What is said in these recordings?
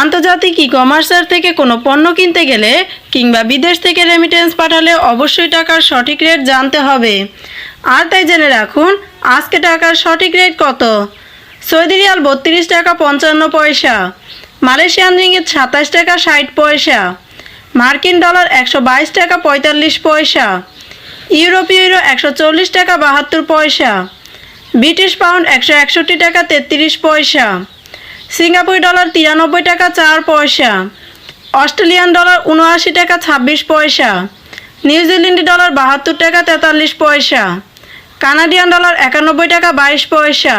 আন্তর্জাতিক ই কমার্সের থেকে কোনো পণ্য কিনতে গেলে কিংবা বিদেশ থেকে রেমিটেন্স পাঠালে অবশ্যই টাকার সঠিক রেট জানতে হবে। আর তাই জেনে রাখুন, আজকে টাকার সঠিক রেট কত? সৌদি রিয়াল বত্রিশ টাকা পঞ্চান্ন পয়সা, মালয়েশিয়ান রিঙ্গিত সাতাশ টাকা ষাট পয়সা, মার্কিন ডলার একশো বাইশ টাকা পঁয়তাল্লিশ পয়সা, ইউরোপীয় ইউরো একশো চল্লিশ টাকা বাহাত্তর পয়সা, ব্রিটিশ পাউন্ড একশো একষট্টি টাকা তেত্রিশ পয়সা সিঙ্গাপুরি ডলার তিরানব্বই টাকা চার পয়সা, অস্ট্রেলিয়ান ডলার উনআশি টাকা ছাব্বিশ পয়সা নিউজিল্যান্ড ডলার বাহাত্তর টাকা তেতাল্লিশ পয়সা, কানাডিয়ান ডলার একানব্বই টাকা বাইশ পয়সা,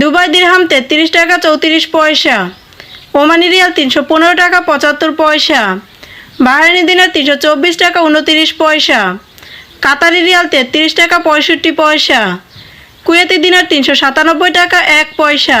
দুবাই দিরহাম তেত্রিশ টাকা চৌত্রিশ পয়সা, ওমানি রিয়াল তিনশো পনেরো টাকা পঁচাত্তর পয়সা, বাহারিনি দিনের তিনশো চব্বিশ টাকা উনতিরিশ পয়সা, কাতারি রিয়াল তেত্রিশ টাকা পঁয়ষট্টি পয়সা, কুয়েতি দিনের তিনশো সাতানব্বই টাকা এক পয়সা